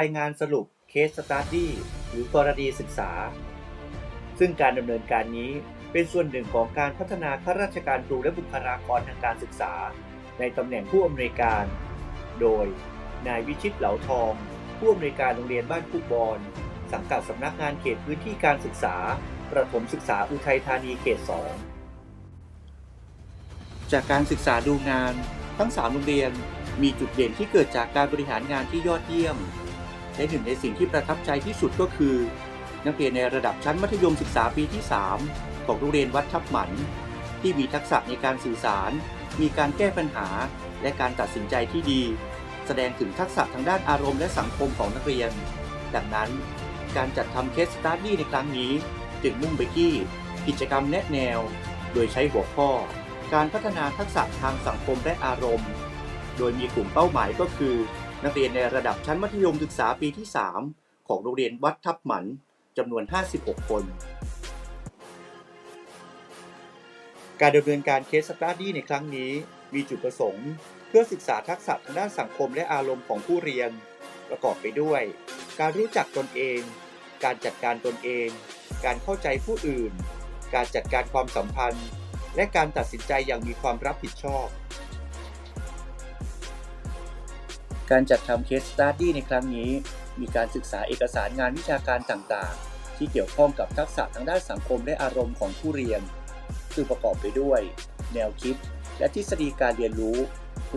รายงานสรุป Case Study หรือกรณีศึกษา ซึ่งการดำเนินการนี้เป็นส่วนหนึ่งของการพัฒนาข้าราชการครูและบุคลากรทางการศึกษา ในตำแหน่งผู้อำนวยการ โดย นายวิชิตเหลาทอง ผู้อำนวยการโรงเรียนบ้านคุกบอนสังกัดสำนักงานเขตพื้นที่การศึกษา ประถมศึกษาอุทัยธานีเขต 2 จากการศึกษาดูงานทั้ง 3 โรงเรียนมีจุดเด่นที่เกิดจากการบริหารงานที่ยอดเยี่ยม และหนึ่งในสิ่งที่ประทับใจที่สุดก็คือ นักเรียนในระดับชั้นมัธยมศึกษาปีที่ 3 ของโรงเรียนวัดทับหมัน ที่มีทักษะในการสื่อสาร มีการแก้ปัญหา และการตัดสินใจที่ดี แสดงถึงทักษะทางด้านอารมณ์และสังคมของนักเรียน ดังนั้นการจัดทำเคสสตาร์ดี้ในครั้งนี้จึงมุ่งไปที่กิจกรรมแนะแนว โดยใช้หัวข้อ การพัฒนาทักษะทางสังคมและอารมณ์ โดยมีกลุ่มเป้าหมายก็คือ นักเรียนในระดับชั้นมัธยมศึกษาปีที่ 3 ของโรงเรียนวัดทับหมันจำนวน 56 คน การดำเนินการเคสสตาร์ดี้ในครั้งนี้มีจุดประสงค์ เพื่อศึกษาทักษะทางด้านสังคมและอารมณ์ของผู้เรียน ประกอบไปด้วย การรู้จักตนเอง การจัดการตนเอง การเข้าใจผู้อื่น การจัดการความสัมพันธ์ และการตัดสินใจอย่างมีความรับผิดชอบ การจัดทำเคสสตาร์ดี้ในครั้งนี้ มีการศึกษาเอกสารงานวิชาการต่างๆ ที่เกี่ยวข้องกับทักษะทางด้านสังคมและอารมณ์ของผู้เรียนซึ่งประกอบไปด้วย แนวคิด และทฤษฎีการเรียนรู้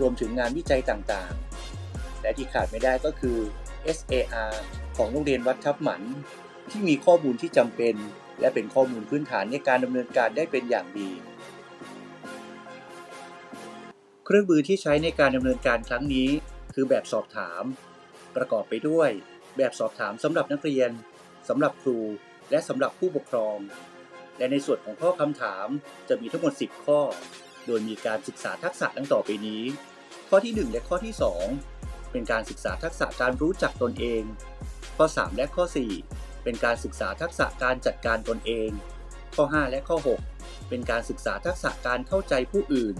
รวมถึงงานวิจัยต่างๆ และที่ขาดไม่ได้ก็คือ SAR ของโรงเรียนวัดทับหมัน ที่มีข้อมูลที่จำเป็น และเป็นข้อมูลพื้นฐานในการดำเนินการได้เป็นอย่างดี เครื่องมือที่ใช้ในการดำเนินการครั้งนี้ คือแบบสอบถาม ประกอบไปด้วย แบบสอบถามสำหรับนักเรียนสำหรับครู และสำหรับผู้ปกครอง และในส่วนของข้อคำถามจะมีทั้งหมด 10 ข้อ โดยมีการศึกษาทักษะดังต่อไปนี้ ข้อที่ 1 และข้อที่ 2 เป็นการศึกษาทักษะการรู้จักตนเอง ข้อ 3 และข้อ 4 เป็นการศึกษาทักษะการจัดการตนเอง ข้อ 5 และข้อ 6 เป็นการศึกษาทักษะการเข้าใจผู้อื่น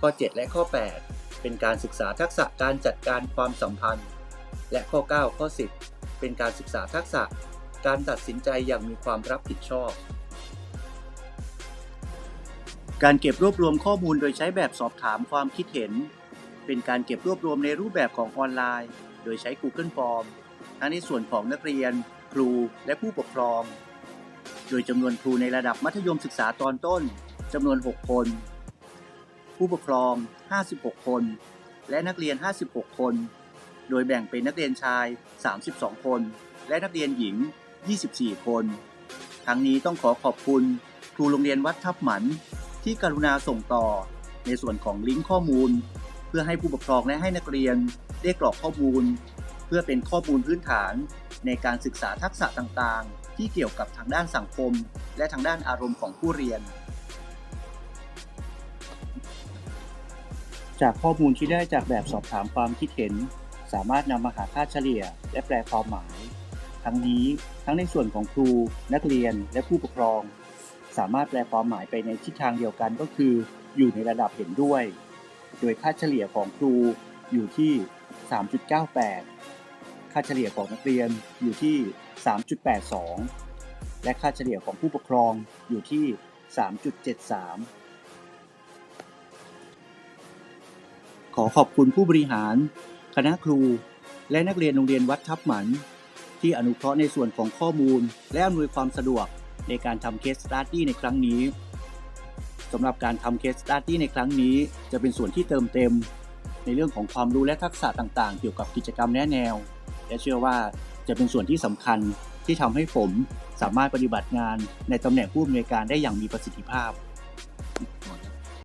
ข้อ 7 และข้อ 8 เป็นการศึกษาทักษะการจัดการความสัมพันธ์ และข้อ 9 ข้อ 10 เป็นการศึกษาทักษะการตัดสินใจอย่างมีความรับผิดชอบ การเก็บรวบรวมข้อมูลโดยใช้แบบสอบถามความคิดเห็น เป็นการเก็บรวบรวมในรูปแบบของออนไลน์ โดยใช้ Google Form ทั้งในส่วนของนักเรียน ครูและผู้ปกครอง โดยจำนวนครูในระดับมัธยมศึกษาตอนต้นจำนวน 6 คน ผู้ปกครอง 56 คน และนักเรียน 56 คน โดยแบ่งเป็นนักเรียนชาย 32 คน และนักเรียนหญิง 24 คน ทั้งนี้ต้องขอขอบคุณครูโรงเรียนวัดทับหมันที่กรุณาส่งต่อในส่วนของลิงก์ข้อมูล เพื่อให้ผู้ปกครองและให้นักเรียนได้กรอกข้อมูล เพื่อเป็นข้อมูลพื้นฐาน ในการศึกษาทักษะต่างๆ ที่เกี่ยวกับทางด้านสังคม และทางด้านอารมณ์ของผู้เรียน จากข้อมูลที่ได้จากแบบสอบถามความคิดเห็น สามารถนำมาหาค่าเฉลี่ย และแปลความหมาย ทั้งนี้ทั้งในส่วนของครู นักเรียนและผู้ปกครอง สามารถแปลความหมายไปในทิศทางเดียวกันก็คือ อยู่ในระดับเห็นด้วย โดยค่าเฉลี่ยของครูอยู่ที่ 3.98 ค่าเฉลี่ยของนักเรียนอยู่ที่ 3.82 และค่าเฉลี่ยของผู้ปกครองอยู่ที่ 3.73 ขอขอบคุณผู้บริหาร คณะครู และนักเรียนโรงเรียนวัดทับหมัน ที่อนุเคราะห์ในส่วนของข้อมูล และอำนวยความสะดวกในการทำเคสสตาร์ดี้ในครั้งนี้สำหรับการทำเคสสตาร์ดี้ในครั้งนี้ จะเป็นส่วนที่เติมเต็ม ในเรื่องของความรู้และทักษะต่างๆ เกี่ยวกับกิจกรรมแนะแนว และเชื่อว่าจะเป็นส่วนที่สำคัญที่ทำให้ผมสามารถปฏิบัติงานในตำแหน่งผู้อำนวยการได้อย่างมีประสิทธิภาพ